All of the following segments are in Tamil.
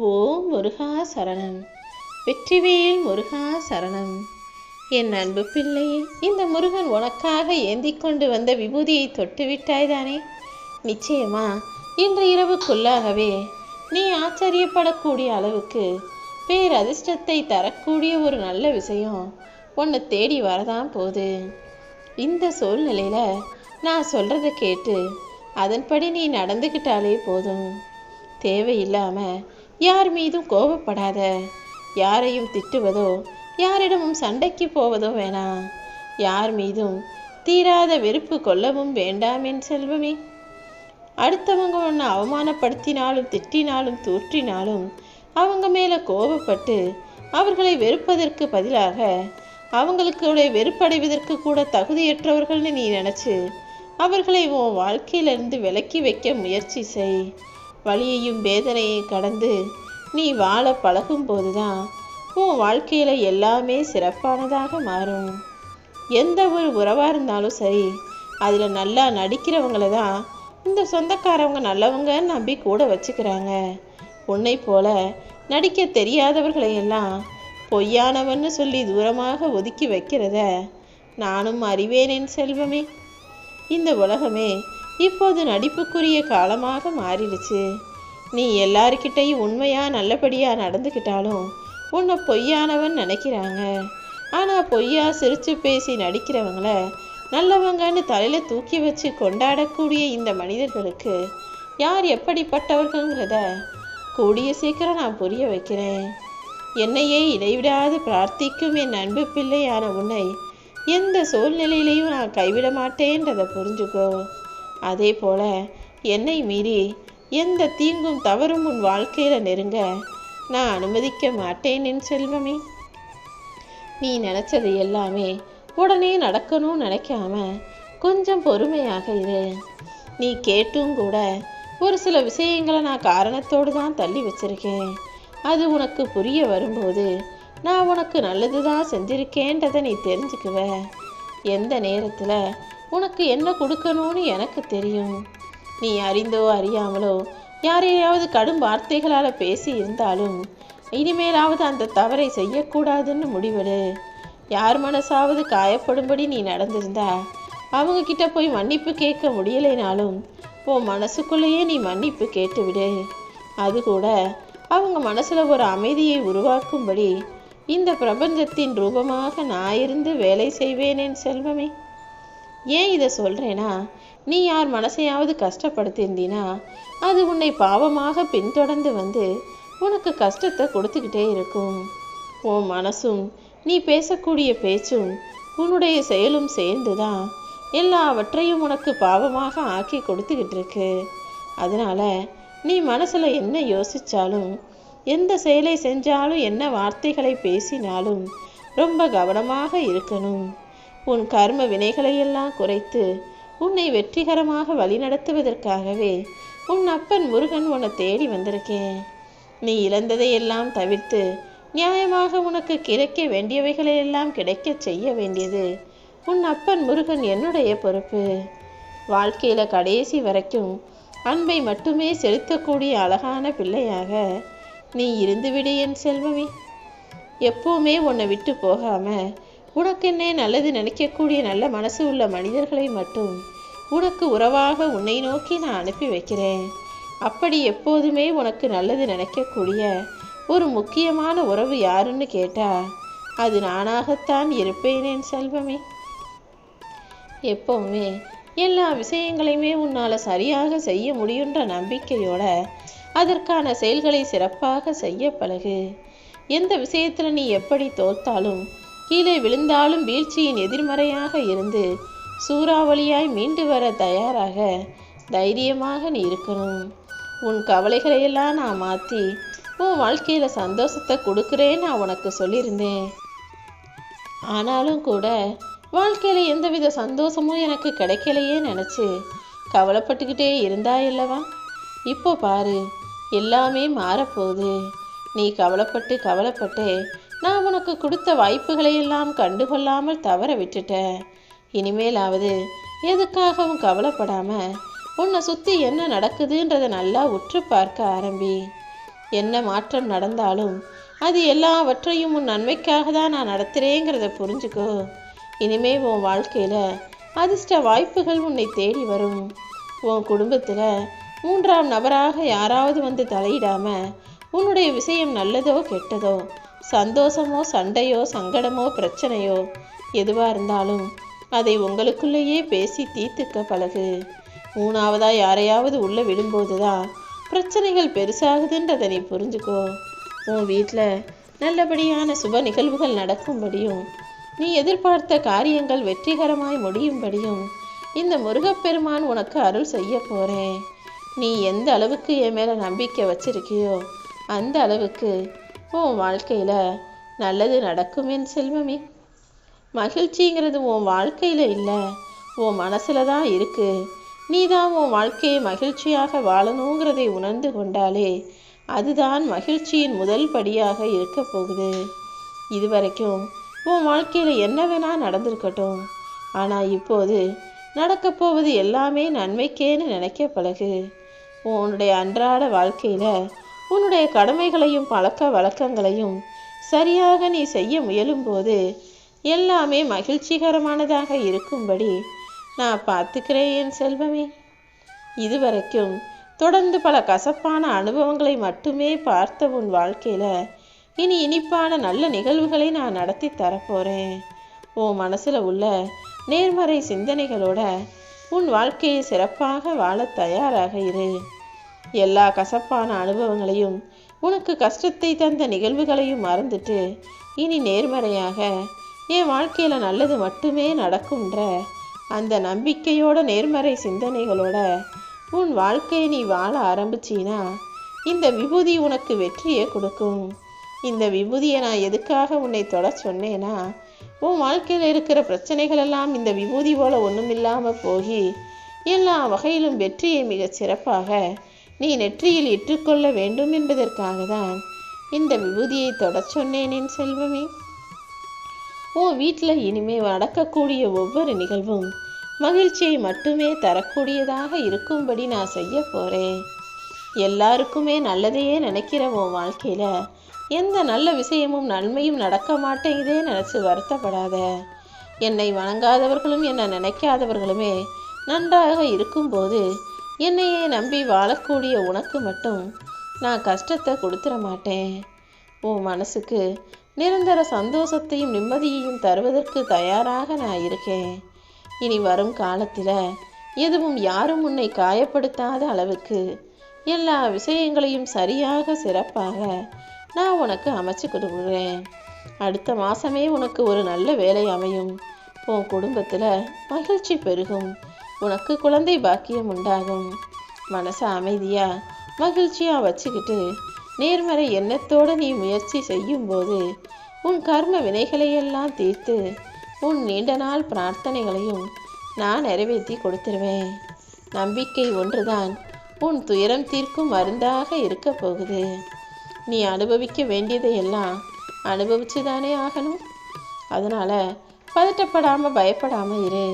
ஓம் முருகா சரணம். வெற்றிவேல் முருகா சரணம். என் அன்பு பிள்ளை இந்த முருகன் உனக்காக ஏந்தி கொண்டு வந்த விபூதியை தொட்டு விட்டாய்தானே? நிச்சயமா இன்று இரவுக்குள்ளாகவே நீ ஆச்சரியப்படக்கூடிய அளவுக்கு பேரதிர்ஷ்டத்தை தரக்கூடிய ஒரு நல்ல விஷயம் உன்னை தேடி வரதான் போகுது. இந்த சூழ்நிலையில நான் சொல்றத கேட்டு அதன்படி நீ நடந்துக்கிட்டாலே போதும். தேவையில்லாமல் யார் மீதும் கோபப்படாத. யாரையும் திட்டுவதோ யாரிடமும் சண்டைக்கு போவதோ வேணாம் யார் மீதும் தீராத வெறுப்பு கொள்ளவும் வேண்டாம் என் செல்வமே. அடுத்தவங்க உன்னை அவமானப்படுத்தினாலும் திட்டினாலும் தூற்றினாலும் அவங்க மேலே கோபப்பட்டு அவர்களை வெறுப்பதற்கு பதிலாக அவங்களுக்கு வெறுப்படைவதற்கு கூட தகுதியற்றவர்கள்னு நீ நினச்சி அவர்களை உன் வாழ்க்கையிலிருந்து விலக்கி வைக்க முயற்சி செய். வழியையும் வேதனையும் கடந்து நீ வாழ பழகும் போதுதான் உன் வாழ்க்கையில் எல்லாமே சிறப்பானதாக மாறும். எந்த ஒரு உறவாக இருந்தாலும் சரி அதில் நல்லா நடிக்கிறவங்கள தான் இந்த சொந்தக்காரவங்க நல்லவங்கன்னு நம்பி கூட வச்சுக்கிறாங்க. உன்னை போல நடிக்க தெரியாதவர்களையெல்லாம் பொய்யானவன்னு சொல்லி தூரமாக ஒதுக்கி வைக்கிறத நானும் அறிவேனேன் செல்வமே. இந்த உலகமே இப்போது நடிப்புக்குரிய காலமாக மாறிடுச்சு. நீ எல்லாருக்கிட்டையும் உண்மையாக நல்லபடியாக நடந்துக்கிட்டாலும் உன்னை பொய்யானவன் நினைக்கிறாங்க. ஆனால் பொய்யா சிரித்து பேசி நடிக்கிறவங்கள நல்லவங்கன்னு தலையில் தூக்கி வச்சு கொண்டாடக்கூடிய இந்த மனிதர்களுக்கு யார் எப்படிப்பட்டவர்கள்ங்கிறத கூடிய சீக்கிரம் நான் புரிய வைக்கிறேன். என்னையே இடைவிடாது பிரார்த்திக்கும் என் அன்பு பிள்ளையான உன்னை எந்த சூழ்நிலையிலையும் நான் கைவிட மாட்டேன்றதை புரிஞ்சுக்கோ. அதே போல என்னை மீறி எந்த தீங்கும் தவறும் உன் வாழ்க்கையில நெருங்க. நான் அனுமதிக்க மாட்டேன் என் செல்வமே. நீ நினைச்சது எல்லாமே உடனே நடக்கணும்னு நினைக்காம கொஞ்சம் பொறுமையாக இரு. நீ கேட்டும் கூட ஒரு சில விஷயங்களை நான் காரணத்தோடு தான் தள்ளி வச்சிருக்கேன். அது உனக்கு புரிய வரும்போது நான் உனக்கு நல்லது தான் செஞ்சிருக்கேன்றதை நீ தெரிஞ்சுக்குவ. எந்த நேரத்தில் உனக்கு என்ன கொடுக்கணும்னு எனக்கு தெரியும். நீ அறிந்தோ அறியாமலோ யாரையாவது கடும் வார்த்தைகளால் பேசி இருந்தாலும் இனிமேலாவது அந்த தவறை செய்யக்கூடாதுன்னு முடிவெடு. யார் மனசாவது காயப்படும்படி நீ நடந்திருந்தா அவங்க கிட்ட போய் மன்னிப்பு கேட்க முடியலைனாலும் உன் மனசுக்குள்ளேயே நீ மன்னிப்பு கேட்டுவிடு. அது கூட அவங்க மனசில் ஒரு அமைதியை உருவாக்கும்படி இந்த பிரபஞ்சத்தின் ரூபமாக நான் இருந்து வேலை செய்வேனேன் செல்வமே. ஏன் இதை சொல்கிறேன்னா நீ யார் மனசையாவது கஷ்டப்படுத்தியிருந்தீனா அது உன்னை பாவமாக பின்தொடர்ந்து வந்து உனக்கு கஷ்டத்தை கொடுத்துக்கிட்டே இருக்கும். உன் மனசும் நீ பேசக்கூடிய பேச்சும் உன்னுடைய செயலும் சேர்ந்து தான் எல்லாவற்றையும் உனக்கு பாவமாக ஆக்கி கொடுத்துக்கிட்டு இருக்கு அதனால் நீ மனசில் என்ன யோசித்தாலும் எந்த செயலை செஞ்சாலும் என்ன வார்த்தைகளை பேசினாலும் ரொம்ப கவனமாக இருக்கணும். உன் கர்ம வினைகளையெல்லாம் குறைத்து உன்னை வெற்றிகரமாக வழிநடத்துவதற்காகவே உன் அப்பன் முருகன் உன்னை தேடி வந்திருக்கேன். நீ இழந்ததையெல்லாம் தவிர்த்து நியாயமாக உனக்கு கிடைக்க வேண்டியவைகளையெல்லாம் கிடைக்கச் செய்ய வேண்டியது உன் அப்பன் முருகன் என்னுடைய பொறுப்பு. வாழ்க்கையில கடைசி வரைக்கும் அன்பை மட்டுமே செலுத்தக்கூடிய அழகான பிள்ளையாக நீ இருந்துவிடு என் செல்வமே. எப்பவுமே உன்னை விட்டு போகாமல் உனக்கென்னே நல்லது நினைக்கக்கூடிய நல்ல மனசு உள்ள மனிதர்களை மட்டும் உனக்கு உறவாக உன்னை நோக்கி நான் அனுப்பி வைக்கிறேன். அப்படி எப்போதுமே உனக்கு நல்லது நினைக்கக்கூடிய ஒரு முக்கியமான உறவு யாருன்னு கேட்டா அது நானாகத்தான் இருப்பேன் என் செல்வமே. எப்பவுமே எல்லா விஷயங்களையுமே உன்னால் சரியாக செய்ய முடியுன்ற நம்பிக்கையோட அதற்கான செயல்களை சிறப்பாக செய்ய பழகு. எந்த விஷயத்தில் நீ எப்படி தோத்தாலும் கீழே விழுந்தாலும் வீழ்ச்சியின் எதிர்மறையாக இருந்து சூறாவளியாய் மீண்டு வர தயாராக தைரியமாக நீ இருக்கணும். உன் கவலைகளையெல்லாம் நான் மாற்றி உன் வாழ்க்கையில சந்தோஷத்தை கொடுக்குறேன்னு நான் உனக்கு சொல்லியிருந்தேன் ஆனாலும் கூட வாழ்க்கையில எந்தவித சந்தோஷமும் எனக்கு கிடைக்கலையே நினச்சி கவலைப்பட்டுக்கிட்டே இருந்தா இல்லவா? இப்போ பாரு எல்லாமே மாறப்போகுது. நீ கவலைப்பட்டு கவலைப்பட்டு நான் உனக்கு கொடுத்த வாய்ப்புகளையெல்லாம் கண்டுகொள்ளாமல் தவற விட்டுட்டேன். இனிமேலாவது எதுக்காகவும் கவலைப்படாம உன்னை சுத்தி என்ன நடக்குதுன்றத நல்லா உற்று பார்க்க ஆரம்பி. என்ன மாற்றம் நடந்தாலும் அது எல்லாவற்றையும் உன் நன்மைக்காக தான் நான் நடத்துகிறேங்கிறத புரிஞ்சுக்கோ. இனிமே உன் வாழ்க்கையில் அதிர்ஷ்ட வாய்ப்புகள் உன்னை தேடி வரும். உன் குடும்பத்தில் மூன்றாம் நபராக யாராவது வந்து தலையிடாம உன்னுடைய விஷயம் நல்லதோ கெட்டதோ சந்தோஷமோ சண்டையோ சங்கடமோ பிரச்சனையோ எதுவாக இருந்தாலும் அதை உங்களுக்குள்ளேயே பேசி தீர்த்துக்க பழகு. மூணாவதா யாரையாவது உள்ள விடும்போது தான் பிரச்சனைகள் பெருசாகுதுன்றதை நீ புரிஞ்சுக்கோ. உன் வீட்டில் நல்லபடியான சுப நிகழ்வுகள் நடக்கும்படியும் நீ எதிர்பார்த்த காரியங்கள் வெற்றிகரமாய் முடியும்படியும் இந்த முருகப்பெருமான் உனக்கு அருள் செய்ய போகிறேன் நீ எந்த அளவுக்கு என் மேலே நம்பிக்கை வச்சிருக்கியோ அந்த அளவுக்கு உன் வாழ்க்கையில் நல்லது நடக்கும் என் செல்வமே. மகிழ்ச்சிங்கிறது உன் வாழ்க்கையில் இல்லை உன் மனசில் தான் இருக்குது நீ தான் உன் வாழ்க்கையை மகிழ்ச்சியாக வாழணுங்கிறதை உணர்ந்து கொண்டாலே அதுதான் மகிழ்ச்சியின் முதல் படியாக இருக்க போகுது. இதுவரைக்கும் உன் வாழ்க்கையில் என்ன வேணால் நடந்திருக்கட்டும். ஆனால் இப்போது நடக்கப் போவது எல்லாமே நன்மைக்கேன்னு நினைக்க பழகு. உன்னுடைய அன்றாட வாழ்க்கையில் உன்னுடைய கடமைகளையும் பழக்க வழக்கங்களையும் சரியாக நீ செய்ய முயலும்போது எல்லாமே மகிழ்ச்சிகரமானதாக இருக்கும்படி நான் பார்த்துக்கிறேன் என் செல்வமே. இதுவரைக்கும் தொடர்ந்து பல கசப்பான அனுபவங்களை மட்டுமே பார்த்த உன் வாழ்க்கையில் இனி இனிப்பான நல்ல நிகழ்வுகளை நான் நடத்தி தரப்போகிறேன் உன் மனசில் உள்ள நேர்மறை சிந்தனைகளோட உன் வாழ்க்கையை சிறப்பாக வாழ தயாராக இரு. எல்லா கசப்பான அனுபவங்களையும் உனக்கு கஷ்டத்தை தந்த நிகழ்வுகளையும் மறந்துட்டு இனி நேர்மறையாக என் வாழ்க்கையில் நல்லது மட்டுமே நடக்கும்ன்ற அந்த நம்பிக்கையோட நேர்மறை சிந்தனைகளோட உன் வாழ்க்கையை நீ வாழ ஆரம்பிச்சினா இந்த விபூதி உனக்கு வெற்றியை கொடுக்கும். இந்த விபூதியை நான் எதுக்காக உன்னை தொட சொன்னேன்னா உன் வாழ்க்கையில் இருக்கிற பிரச்சனைகள் எல்லாம் இந்த விபூதி போல ஒன்றுமில்லாமல் போகி எல்லா வகையிலும் வெற்றியை மிகச் சிறப்பாக நீ நெற்றியில் இட்டுக்கொள்ள வேண்டும் என்பதற்காக தான் இந்த விபூதியை தொடச் சொன்னேனேன் செல்வமே. உன் வீட்டில் இனிமே நடக்கக்கூடிய ஒவ்வொரு நிகழ்வும் மகிழ்ச்சியை மட்டுமே தரக்கூடியதாக இருக்கும்படி நான் செய்ய போகிறேன் எல்லாருக்குமே நல்லதையே நினைக்கிற உன் வாழ்க்கையில் எந்த நல்ல விஷயமும் நன்மையும் நடக்க மாட்டேங்குதே நினச்சி வருத்தப்படாத. என்னை வணங்காதவர்களும் என்னை நினைக்காதவர்களுமே நன்றாக இருக்கும்போது என்னையே நம்பி வாழக்கூடிய உனக்கு மட்டும் நான் கஷ்டத்தை கொடுத்துட மாட்டேன். உன் மனசுக்கு நிரந்தர சந்தோஷத்தையும் நிம்மதியையும் தருவதற்கு தயாராக நான் இருக்கேன். இனி வரும் காலத்தில் எதுவும் யாரும் உன்னை காயப்படுத்தாத அளவுக்கு எல்லா விஷயங்களையும் சரியாக சிறப்பாக நான் உனக்கு அமைச்சு கொடுக்குறேன். அடுத்த மாதமே உனக்கு ஒரு நல்ல வேலை அமையும். உன் குடும்பத்தில் மகிழ்ச்சி பெருகும். உனக்கு குழந்தை பாக்கியம் உண்டாகும். மனசை அமைதியாக மகிழ்ச்சியாக வச்சுக்கிட்டு நேர்மறை எண்ணத்தோடு நீ முயற்சி செய்யும்போது உன் கர்ம வினைகளையெல்லாம் தீர்த்து உன் நீண்ட நாள் பிரார்த்தனைகளையும் நான் நிறைவேற்றி கொடுத்துருவேன். நம்பிக்கை ஒன்றுதான் உன் துயரம் தீர்க்கும் மருந்தாக இருக்க போகுது. நீ அனுபவிக்க வேண்டியதையெல்லாம் அனுபவிச்சு தானே ஆகணும்? அதனால் பதட்டப்படாமல் பயப்படாமல் இரு.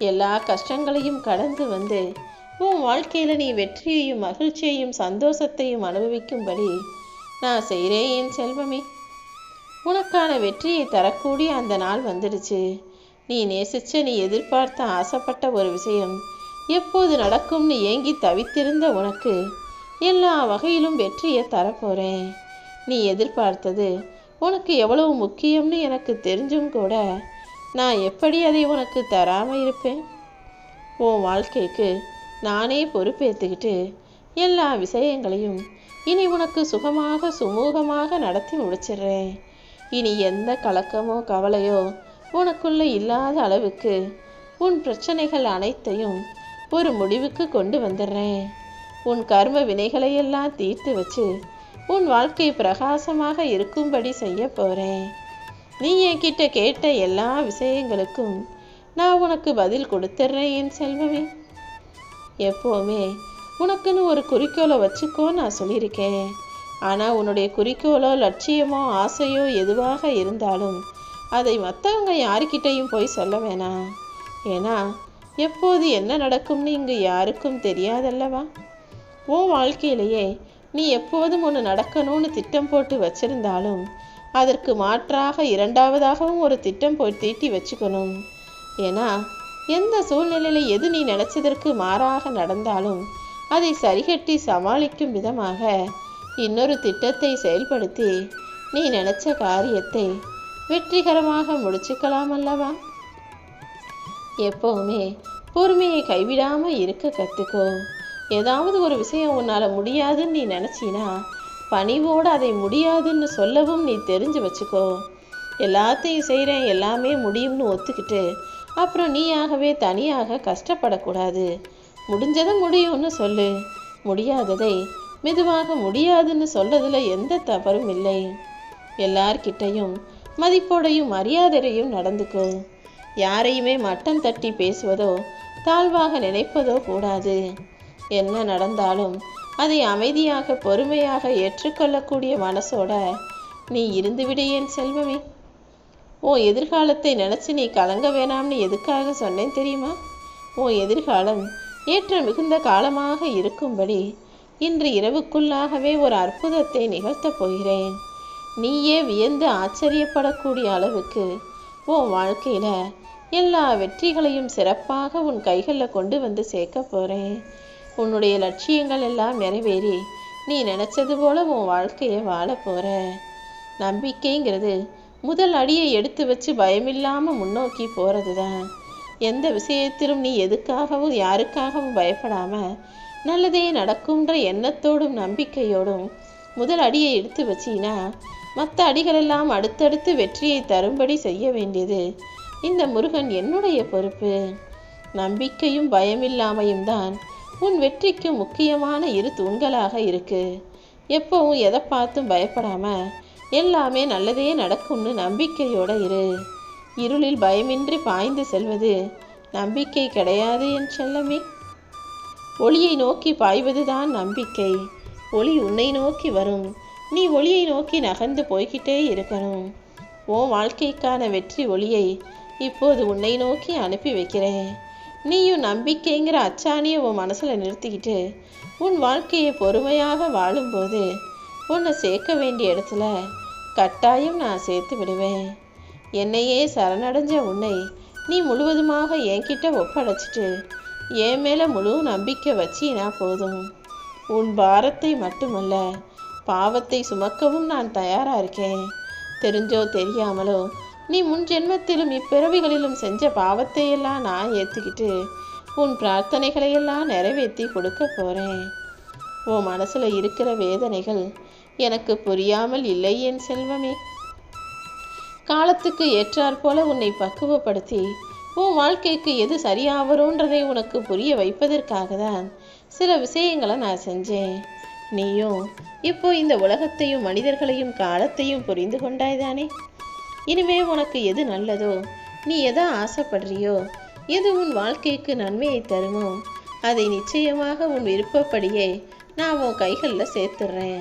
எல்லா கஷ்டங்களையும் கடந்து வந்து உன் வாழ்க்கையில் நீ வெற்றியையும் மகிழ்ச்சியையும் சந்தோஷத்தையும் அனுபவிக்கும்படி நான் செய்கிறேன் என் செல்வமே. உனக்கான வெற்றியை தரக்கூடிய அந்த நாள் வந்துடுச்சு. நீ நேசிச்ச நீ எதிர்பார்த்த ஆசைப்பட்ட ஒரு விஷயம் எப்போது நடக்கும்னு ஏங்கி தவித்திருந்த உனக்கு எல்லா வகையிலும் வெற்றியை தரப்போகிறேன் நீ எதிர்பார்த்தது உனக்கு எவ்வளவு முக்கியம்னு எனக்கு தெரிஞ்சும் கூட நான் எப்படி அதை உனக்கு தராமல் இருப்பேன்? உன் வாழ்க்கைக்கு நானே பொறுப்பேற்றுக்கிட்டு எல்லா விஷயங்களையும் இனி உனக்கு சுகமாக சுமூகமாக நடத்தி முடிச்சிடுறேன். இனி எந்த கலக்கமோ கவலையோ உனக்குள்ள இல்லாத அளவுக்கு உன் பிரச்சனைகள் அனைத்தையும் ஒரு முடிவுக்கு கொண்டு வந்துடுறேன். உன் கர்ம வினைகளையெல்லாம் தீர்த்து வச்சு உன் வாழ்க்கை பிரகாசமாக இருக்கும்படி செய்ய போகிறேன் நீ என்கிட்ட கேட்ட எல்லா விஷயங்களுக்கும் நான் உனக்கு பதில் கொடுத்துட்றேன் என் செல்வமே. எப்போவுமே உனக்குன்னு ஒரு குறிக்கோளை வச்சுக்கோ நான் சொல்லியிருக்கேன். ஆனால் உன்னுடைய குறிக்கோளோ லட்சியமோ ஆசையோ எதுவாக இருந்தாலும் அதை மற்றவங்க யாருக்கிட்டையும் போய் சொல்ல வேணாம். ஏன்னா எப்போது என்ன நடக்கும்னு இங்கு யாருக்கும் தெரியாதல்லவா? உன் வாழ்க்கையிலேயே நீ எப்போதும் ஒன்று நடக்கணும்னு திட்டம் போட்டு வச்சிருந்தாலும் அதற்கு மாற்றாக இரண்டாவதாகவும் ஒரு திட்டம் போய் தீட்டி வச்சுக்கணும். ஏன்னா எந்த சூழ்நிலையில் எது நீ நினைச்சதற்கு மாறாக நடந்தாலும் அதை சரிகட்டி சமாளிக்கும் விதமாக இன்னொரு திட்டத்தை செயல்படுத்தி நீ நினைச்ச காரியத்தை வெற்றிகரமாக முடிச்சுக்கலாம் அல்லவா? எப்பவுமே பொறுமையை கைவிடாமல் இருக்க கற்றுக்கோ ஏதாவது ஒரு விஷயம் உன்னால் முடியாதுன்னு நீ நினச்சினா பணிவோடு அதை முடியாதுன்னு சொல்லவும் நீ தெரிஞ்சு வச்சுக்கோ. எல்லாத்தையும் செய்கிறேன் எல்லாமே முடியும்னு ஒத்துக்கிட்டு அப்புறம் நீயாகவே தனியாக கஷ்டப்படக்கூடாது. முடிஞ்சதை முடியும்னு சொல்லு. முடியாததை மெதுவாக முடியாதுன்னு சொல்றதுல எந்த தவறும் இல்லை. எல்லார்கிட்டையும் மதிப்போடையும் மரியாதையும் நடந்துக்கோ. யாரையுமே மட்டம் தட்டி பேசுவதோ தாழ்வாக நினைப்பதோ கூடாது. என்ன நடந்தாலும் அதை அமைதியாக பொறுமையாக ஏற்றுக்கொள்ளக்கூடிய மனசோட நீ இருந்துவிடு என் செல்வமே. உன் எதிர்காலத்தை நினச்சி நீ கலங்க வேணாம்னு எதுக்காக சொன்னேன் தெரியுமா? உன் எதிர்காலம் ஏற்ற மிகுந்த காலமாக இருக்கும்படி இன்று இரவுக்குள்ளாகவே ஒரு அற்புதத்தை நிகழ்த்தப் போகிறேன். நீயே வியந்து ஆச்சரியப்படக்கூடிய அளவுக்கு உன் வாழ்க்கையில் எல்லா வெற்றிகளையும் சிறப்பாக உன் கைகளில் கொண்டு வந்து சேர்க்க போகிறேன் உன்னுடைய லட்சியங்கள் எல்லாம் நிறைவேறி நீ நினைச்சது போல உன் வாழ்க்கையை வாழ போற. நம்பிக்கைங்கிறது முதல் அடியை எடுத்து வச்சு பயமில்லாம முன்னோக்கி போறது தான் எந்த விஷயத்திலும் நீ எதுக்காகவும் யாருக்காகவும் பயப்படாம நல்லதே நடக்கும்ன்ற எண்ணத்தோடும் நம்பிக்கையோடும் முதல் அடியை எடுத்து வச்சினா மற்ற அடிகளெல்லாம் அடுத்தடுத்து வெற்றியை தரும்படி செய்ய வேண்டியது இந்த முருகன் என்னுடைய பொறுப்பு. நம்பிக்கையும் பயமில்லாமையும் தான் உன் வெற்றிக்கு முக்கியமான இரு தூண்களாக இருக்கு. எப்பவும் எதை பார்த்தும் பயப்படாம எல்லாமே நல்லதே நடக்கும்னு நம்பிக்கையோட இரு. இருளில் பயமின்றி பாய்ந்து செல்வது நம்பிக்கை கிடையாது என் செல்லமே. ஒளியை நோக்கி பாய்வதுதான் நம்பிக்கை. ஒளி உன்னை நோக்கி வரும். நீ ஒளியை நோக்கி நகர்ந்து போய்கிட்டே இருக்கணும். உன் வாழ்க்கைக்கான வெற்றி ஒளியை இப்போது உன்னை நோக்கி அனுப்பி வைக்கிறேன். நீயும் நம்பிக்கைங்கிற அச்சாணியை உன் மனசில் நிறுத்திக்கிட்டு உன் வாழ்க்கையை பொறுமையாக வாழும்போது உன்னை சேர்க்க வேண்டிய இடத்துல கட்டாயம் நான் சேர்த்து விடுவேன். என்னையே சரணடைஞ்ச உன்னை நீ முழுவதுமாக என்கிட்ட ஒப்படைச்சிட்டு என் மேலே முழு நம்பிக்கை வச்சினா போதும். உன் பாரத்தை மட்டுமல்ல பாவத்தை சுமக்கவும் நான் தயாராக இருக்கேன். தெரிஞ்சோ தெரியாமலோ நீ முன் ஜென்மத்திலும் இப்பிறவிகளிலும் செஞ்ச பாவத்தையெல்லாம் நான் ஏற்றுக்கிட்டு உன் பிரார்த்தனைகளையெல்லாம் நிறைவேற்றி கொடுக்க போறேன். உன் மனசுல இருக்கிற வேதனைகள் எனக்கு புரியாமல் இல்லை என் செல்வமே. காலத்துக்கு ஏற்றாற்போல உன்னை பக்குவப்படுத்தி உன் வாழ்க்கைக்கு எது சரியாவரோன்றதை உனக்கு புரிய வைப்பதற்காக தான் சில விஷயங்களை நான் செஞ்சேன். நீயும் இப்போ இந்த உலகத்தையும் மனிதர்களையும் காலத்தையும் புரிந்து கொண்டாய்தானே? இனிமே உனக்கு எது நல்லதோ நீ எதை ஆசைப்படுறியோ எது உன் வாழ்க்கைக்கு நன்மையை தருமோ அதை நிச்சயமாக உன் விருப்பப்படியே நான் உன் கைகளில் சேர்த்துடுறேன்.